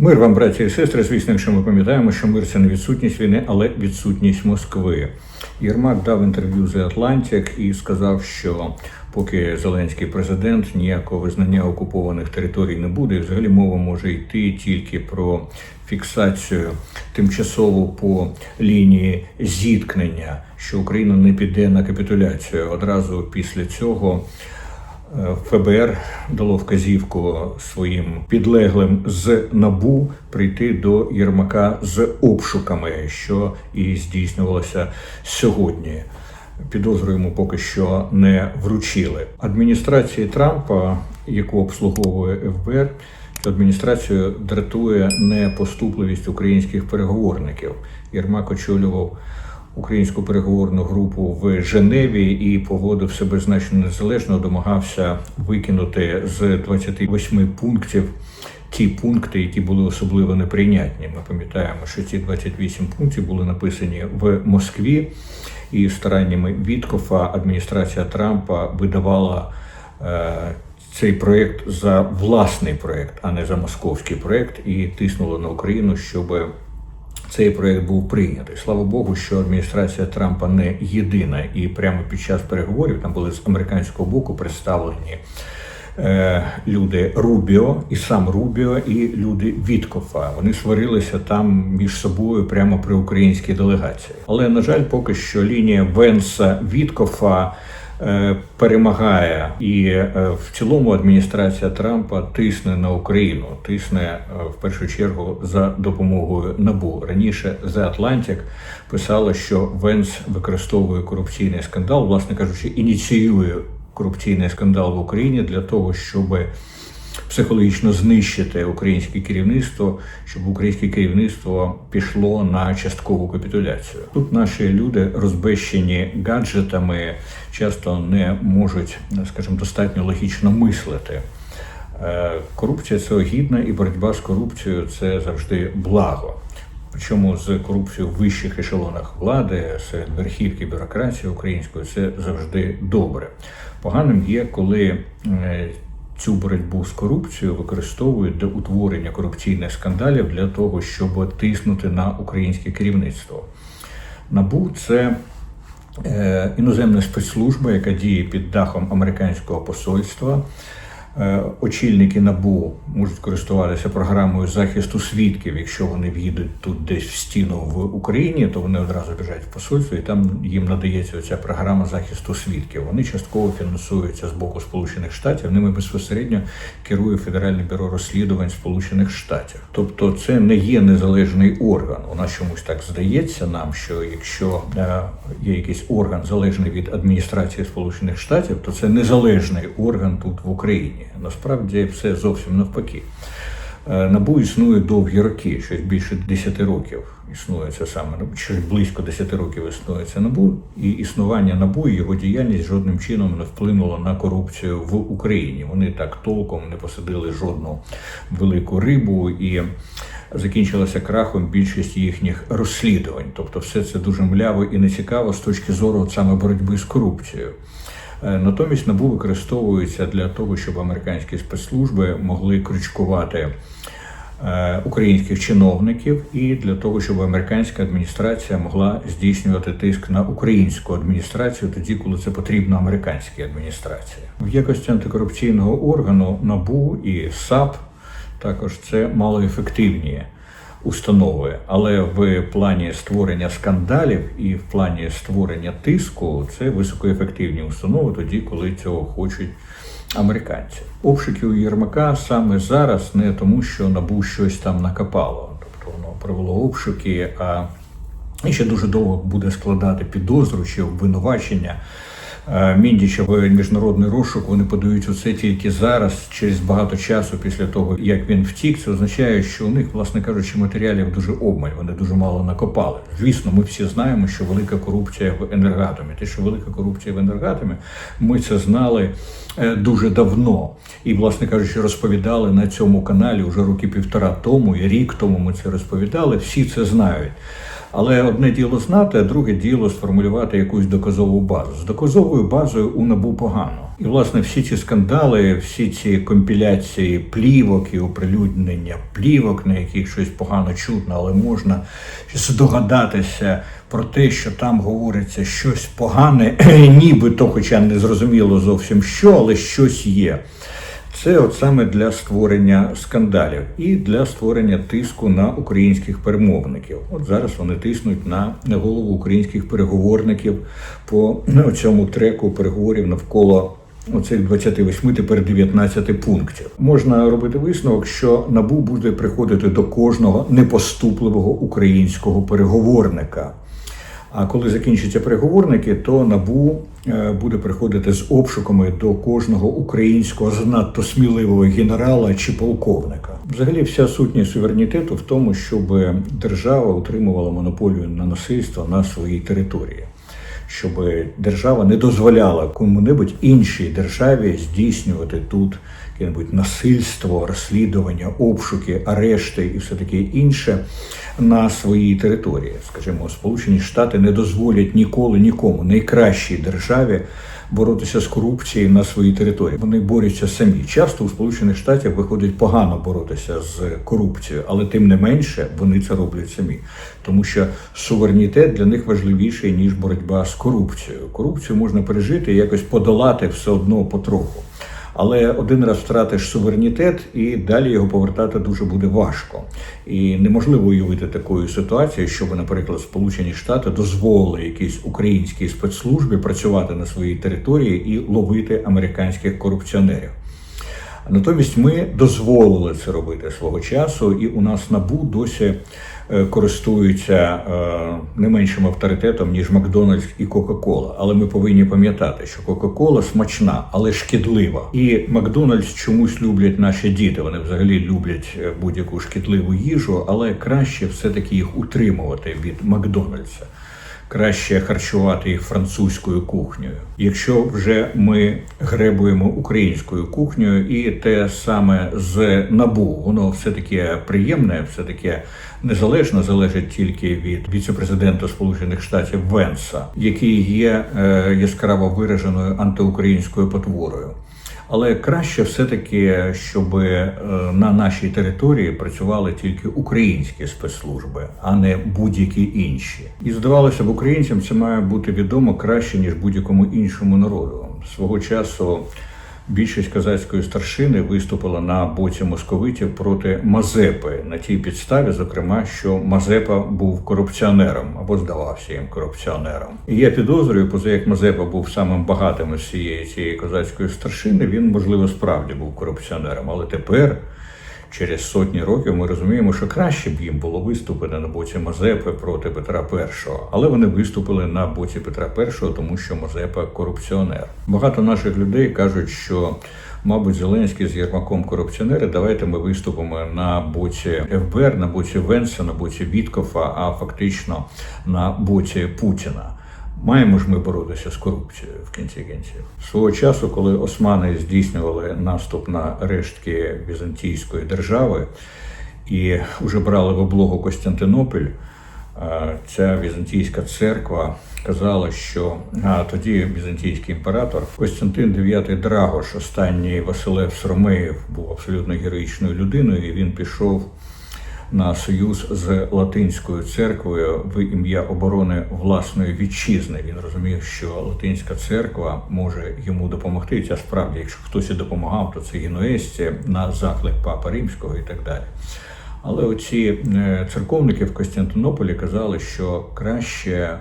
Мир вам, браті і сестри. Звісно, якщо ми пам'ятаємо, що мир це не відсутність війни, але відсутність Москви. Єрмак дав інтерв'ю The Atlantic і сказав, що поки Зеленський президент ніякого визнання окупованих територій не буде, і взагалі мова може йти тільки про фіксацію тимчасову по лінії зіткнення, що Україна не піде на капітуляцію. Одразу після цього. ФБР дало вказівку своїм підлеглим з набу прийти до Єрмака з обшуками, що і здійснювалося сьогодні. Підозру йому поки що не вручили. Адміністрації Трампа, яку обслуговує ФБР, адміністрацію дратує непоступливість українських переговорників. Єрмак очолював українську переговорну групу в Женеві і поводив себе значно незалежно, домагався викинути з 28 пунктів ті пункти, які були особливо неприйнятні. Ми пам'ятаємо, що ці 28 пунктів були написані в Москві, і стараннями Віткофа адміністрація Трампа видавала. Е, цей проєкт за власний проєкт, а не за московський проєкт, і тиснула на Україну, щоб цей проект був прийнятий. Слава Богу, що адміністрація Трампа не єдина, і прямо під час переговорів там були з американського боку представлені. е, Люди Рубіо і сам Рубіо, і люди Віткофа. Вони сварилися там між собою прямо при українській делегації. Але на жаль, поки що лінія Венса Віткофа перемагає, і е, в цілому адміністрація Трампа тисне на Україну, тисне е, в першу чергу за допомогою НАБУ. Раніше The Atlantic писала, що Венс використовує корупційний скандал, власне кажучи, ініціює корупційний скандал в Україні для того, щоб психологічно знищити українське керівництво, щоб українське керівництво пішло на часткову капітуляцію. Тут наші люди розбещені гаджетами, часто не можуть, скажімо, достатньо логічно мислити. Е, Корупція це огідна, і боротьба з корупцією це завжди благо. Причому з корупцією в вищих ешелонах влади, серед верхівки бюрократії української, це завжди добре. Поганим є, коли е, цю боротьбу з корупцією використовують для утворення корупційних скандалів для того, щоб тиснути на українське керівництво. НАБУ це е, іноземна спецслужба, яка діє під дахом американського посольства. Е, Очільники НАБУ можуть користуватися програмою захисту свідків. Якщо вони в'їдуть тут десь в стіну в Україні, то вони одразу біжать в посольство, і там їм надається ця програма захисту свідків. Вони частково фінансуються з боку Сполучених Штатів. Ними безпосередньо керує Федеральне бюро розслідувань Сполучених Штатів. Тобто, це не є незалежний орган. У нас чомусь так здається нам, що якщо е, є якийсь орган залежний від адміністрації Сполучених Штатів, то це незалежний орган тут в Україні. Насправді все зовсім навпаки. Е, Набу існує довгі роки, щось більше 10 років існує це саме щось близько 10 років існує це набу, і існування набу і його діяльність жодним чином не вплинуло на корупцію в Україні. Вони так толком не посадили жодну велику рибу і закінчилася крахом більшість їхніх розслідувань. Тобто, все це дуже мляво і нецікаво з точки зору саме боротьби з корупцією. Е, Натомість НАБУ використовується для того, щоб американські спецслужби могли крючкувати е, українських чиновників, і для того, щоб американська адміністрація могла здійснювати тиск на українську адміністрацію тоді, коли це потрібно американській адміністрації. В якості антикорупційного органу НАБУ і САП також це малоефективні установи, але в плані створення скандалів і в плані створення тиску це високоефективні установи, тоді, коли цього хочуть американці. Обшуки у Єрмака саме зараз не тому, що набу щось там накопало, тобто воно провело обшуки, а і ще дуже довго буде складати підозру чи обвинувачення. Е, Міндіча в міжнародний розшук вони подають усе тільки зараз, через багато часу після того, як він втік. Це означає, що у них, власне кажучи, матеріалів дуже обмаль, вони дуже мало накопали. Звісно, ми всі знаємо, що велика корупція в енергатомі. Те, що велика корупція в енергатомі, ми це знали е, дуже давно. І, власне кажучи, розповідали на цьому каналі вже роки півтора тому і рік тому ми це розповідали. Всі це знають. Але одне діло знати, а друге діло сформулювати якусь доказову базу. З доказовою базою у набу погано. І власне всі ці скандали, всі ці компіляції плівок і оприлюднення плівок, на яких щось погано чутно, але можна здогадатися про те, що там говориться щось погане, нібито, хоча не зрозуміло зовсім що, але щось є. Це от саме для створення скандалів і для створення тиску на українських перемовників. От зараз вони тиснуть на голову українських переговорників по ну, цьому треку переговорів навколо. Оцих 28, тепер 19 пунктів можна робити висновок, що набу буде приходити до кожного непоступливого українського переговорника. А коли закінчаться переговорники, то набу е, буде приходити з обшуками до кожного українського занадто сміливого генерала чи полковника. Взагалі, вся сутність суверенітету в тому, щоб держава утримувала монополію на насильство на своїй території. Щоб держава не дозволяла кому-небудь іншій державі здійснювати тут яке-небудь насильство, розслідування, обшуки, арешти і все таке інше на своїй території. Скажімо, Сполучені Штати не дозволять ніколи нікому найкращій державі боротися з корупцією на своїй території. Вони борються самі. Часто у Сполучених Штатах виходить погано боротися з корупцією, але тим не менше вони це роблять самі, тому що суверенітет для них важливіший ніж боротьба з корупцією. Корупцію можна пережити і якось подолати все одно потроху. Але один раз втратиш суверенітет, і далі його повертати дуже буде важко. І неможливо уявити такої ситуації, щоб, наприклад, Сполучені Штати дозволили якійсь українській спецслужбі працювати на своїй території і ловити американських корупціонерів. Натомість ми дозволили це робити свого часу, і у нас набу досі користуються е, не меншим авторитетом ніж Макдональдс і Кока-Кола. Але ми повинні пам'ятати, що Кока-Кола смачна, але шкідлива. І Макдональдс чомусь люблять наші діти. Вони взагалі люблять е, будь-яку шкідливу їжу, але краще все таки їх утримувати від Макдональдса краще харчувати їх французькою кухнею. Якщо вже ми гребуємо українською кухнею, і те саме з набу, воно все таки приємне, все таки незалежно залежить тільки від віцепрезидента Сполучених Штатів Венса, який є е, яскраво вираженою антиукраїнською потворою. Але краще все-таки, щоб е, на нашій території працювали тільки українські спецслужби, а не будь-які інші. І здавалося б, українцям це має бути відомо краще ніж будь-якому іншому народу. Свого часу Більшість козацької старшини виступила на боці московитів проти Мазепи на тій підставі, зокрема, що Мазепа був корупціонером або здавався їм корупціонером. І я підозрюю, поза як Мазепа був самим багатим із всієї цієї козацької старшини, він можливо справді був корупціонером, але тепер через сотні років ми розуміємо, що краще б їм було виступити на боці Мазепи проти Петра І. Але вони виступили на боці Петра І, тому що Мазепа корупціонер. Багато наших людей кажуть, що. Мабуть, Зеленський з Єрмаком корупціонери. Давайте ми виступимо на боці ФБР, на боці Венса, на боці Віткофа, а фактично на боці Путіна. Маємо ж ми боротися з корупцією в кінці кінців. Свого часу, коли османи здійснювали наступ на рештки Візантійської держави і вже брали в облогу Костянтинопіль, ця візантійська церква казала, що а тоді візантійський імператор Костянтин IX Драгош, останній Василев Сромеєв, був абсолютно героїчною людиною, і він пішов на союз з латинською церквою в ім'я оборони власної вітчизни. Він розумів, що латинська церква може йому допомогти. Ця справді, якщо хтось і допомагав, то це генуесці на заклик Папа Римського і так далі. Але оці е, церковники в Костянтинополі казали, що краще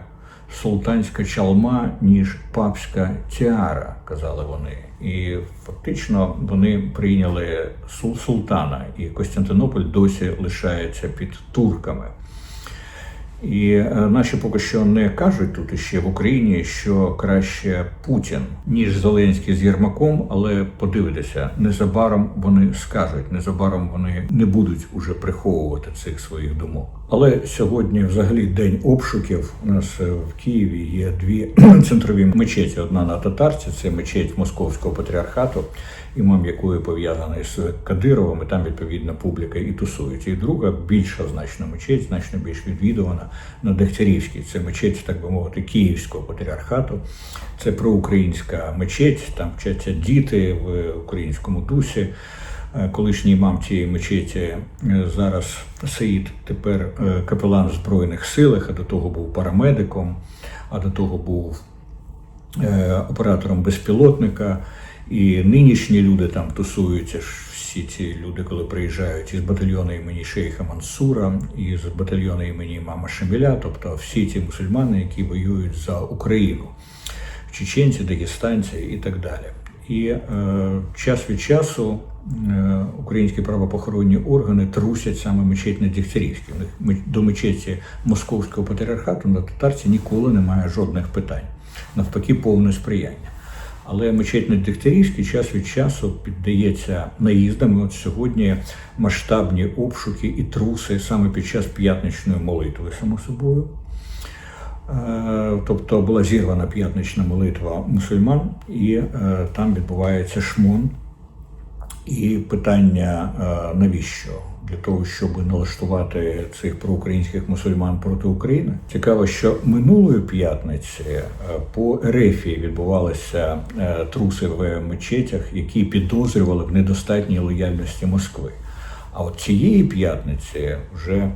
султанська чалма, ніж папська тіара, казали вони. І фактично вони прийняли султана, і Костянтинополь досі лишається під турками. І е, наші поки що не кажуть тут іще в Україні, що краще Путін ніж Зеленський з Єрмаком, але подивитися, незабаром вони скажуть, незабаром вони не будуть уже приховувати цих своїх думок. Але сьогодні, взагалі, день обшуків. У нас е, в Києві є дві центрові мечеті. Одна на татарці, це мечеть Московського патріархату, імам якої пов'язаний з Кадировим, і там відповідно публіка і тусується. І друга більша значно мечеть, значно більш відвідувана на Дегтярівській. Це мечеть, так би мовити, Київського патріархату. Це проукраїнська мечеть, там вчаться діти в українському дусі. Е, Колишній імам цієї мечеті е, зараз Саїд, тепер е, капелан в Збройних силах, а до того був парамедиком, а до того був оператором безпілотника. І нинішні люди там тусуються ж всі ці люди, коли приїжджають із батальйону імені Шейха Мансура, і з батальйону імені Мама Шеміля, тобто всі ці мусульмани, які воюють за Україну, чеченці, дагестанці і так далі. І е, час від часу е, українські правоохоронні органи трусять саме мечеть на Дігтярівській. До мечеті Московського патріархату на татарці ніколи немає жодних питань. Навпаки, повне сприяння. Але мечеть на час від часу піддається наїздам. І От сьогодні масштабні обшуки і труси саме під час п'ятничної молитви, само собою. Е, Тобто була зірвана п'ятнична молитва мусульман, і е, там відбувається шмон. І питання е, навіщо? Для того, щоб налаштувати цих проукраїнських мусульман проти України. Цікаво, що минулої п'ятниці е, по Ерефії відбувалися е, труси в мечетях, які підозрювали в недостатній лояльності Москви. А от цієї п'ятниці вже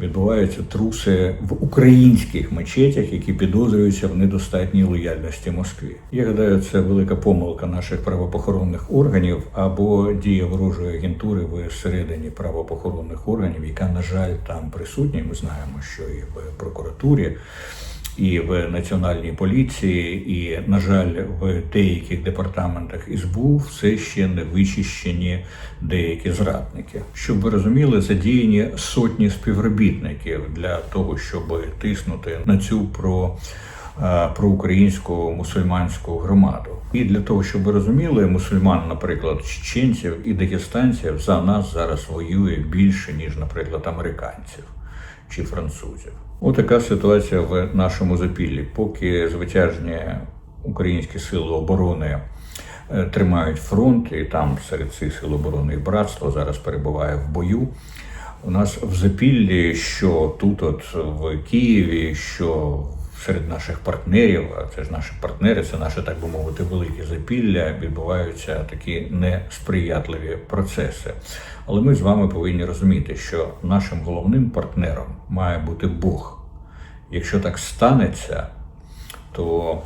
відбуваються труси в українських мечетях, які підозрюються в недостатній лояльності Москві. Я гадаю, це велика помилка наших правопохоронних органів або дія ворожої агентури всередині правопохоронних органів, яка, на жаль, там присутня. Ми знаємо, що і в прокуратурі і в національній поліції, і, на жаль, в деяких департаментах СБУ все ще не вичищені деякі зрадники. Щоб ви розуміли, задіяні сотні співробітників для того, щоб тиснути на цю про. е, Проукраїнську мусульманську громаду, і для того, щоб ви розуміли, мусульман, наприклад, чеченців і дагестанців за нас зараз воює більше ніж, наприклад, американців чи французів. Отака ситуація в нашому запіллі. Поки звитяжні українські сили оборони е, тримають фронт, і там серед цих сил оборони і братство зараз перебуває в бою. У нас в запіллі, що тут, от в Києві, що серед наших партнерів, а це ж наші партнери, це наше, так би мовити, велике запілля, відбуваються такі несприятливі процеси. Але ми з вами повинні розуміти, що нашим головним партнером має бути Бог. Якщо так станеться, то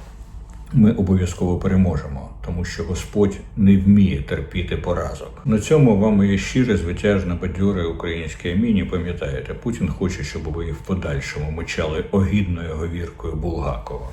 ми обов'язково переможемо, тому що Господь не вміє терпіти поразок. На цьому вам моє щире, звитяжне, бадьоре українське міні. Пам'ятаєте, Путін хоче, щоб ви в подальшому мочали огідною говіркою Булгакова.